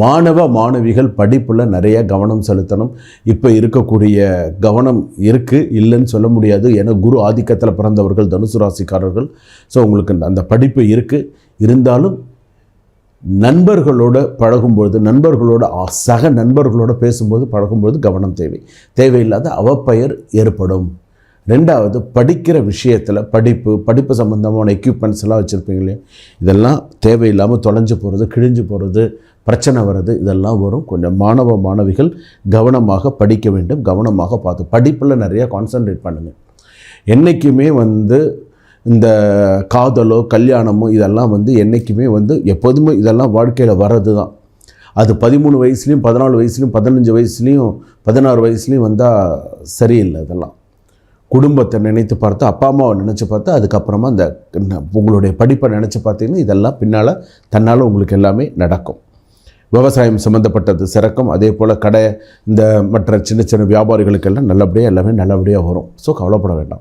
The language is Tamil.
மாணவ மாணவிகள் படிப்பில் நிறைய கவனம் செலுத்தணும். இப்போ இருக்கக்கூடிய கவனம் இருக்குது இல்லைன்னு சொல்ல முடியாது. ஏன்னா குரு ஆதிக்கத்தில் பிறந்தவர்கள் தனுசு ராசிக்காரர்கள். ஸோ உங்களுக்கு அந்த படிப்பு இருக்குது இருந்தாலும் நண்பர்களோட பழகும்பொழுது நண்பர்களோட சக நண்பர்களோட பேசும்போது பழகும்பொழுது கவனம் தேவை. தேவையில்லாத அவப்பெயர் ஏற்படும். ரெண்டாவது படிக்கிற விஷயத்தில் படிப்பு படிப்பு சம்மந்தமான எக்யூப்மெண்ட்ஸ் எல்லாம் வச்சுருப்பீங்க இல்லையா? இதெல்லாம் தேவையில்லாமல் தொலைஞ்சு போகிறது கிழிஞ்சு போகிறது பிரச்சனை வர்றது இதெல்லாம் வரும். கொஞ்சம் மாணவ மாணவிகள் கவனமாக படிக்க வேண்டும் கவனமாக பார்த்து. படிப்பில் நிறையா கான்சன்ட்ரேட் பண்ணுங்கள் என்றைக்குமே வந்து இந்த காதலோ கல்யாணமோ இதெல்லாம் வந்து என்றைக்குமே வந்து எப்போதுமே இதெல்லாம் வாழ்க்கையில் வர்றது தான் அது பதிமூணு வயசுலேயும் பதினாலு வயசுலேயும் பதினஞ்சு வயசுலேயும் பதினாறு வயசுலேயும் வந்தால் சரியில்லை இதெல்லாம். குடும்பத்தை நினைத்து பார்த்து அப்பா அம்மாவை நினச்சி பார்த்து அதுக்கப்புறமா அந்த உங்களுடைய படிப்பை நினச்சி பார்த்தீங்கன்னா இதெல்லாம் பின்னால் தன்னால் உங்களுக்கு எல்லாமே நடக்கும். விவசாயம் சம்மந்தப்பட்டது சிறக்கும். அதே போல் கடை இந்த மற்ற சின்ன சின்ன வியாபாரிகளுக்கெல்லாம் நல்லபடியாக எல்லாமே நல்லபடியாக வரும். ஸோ கவலைப்பட வேண்டாம்.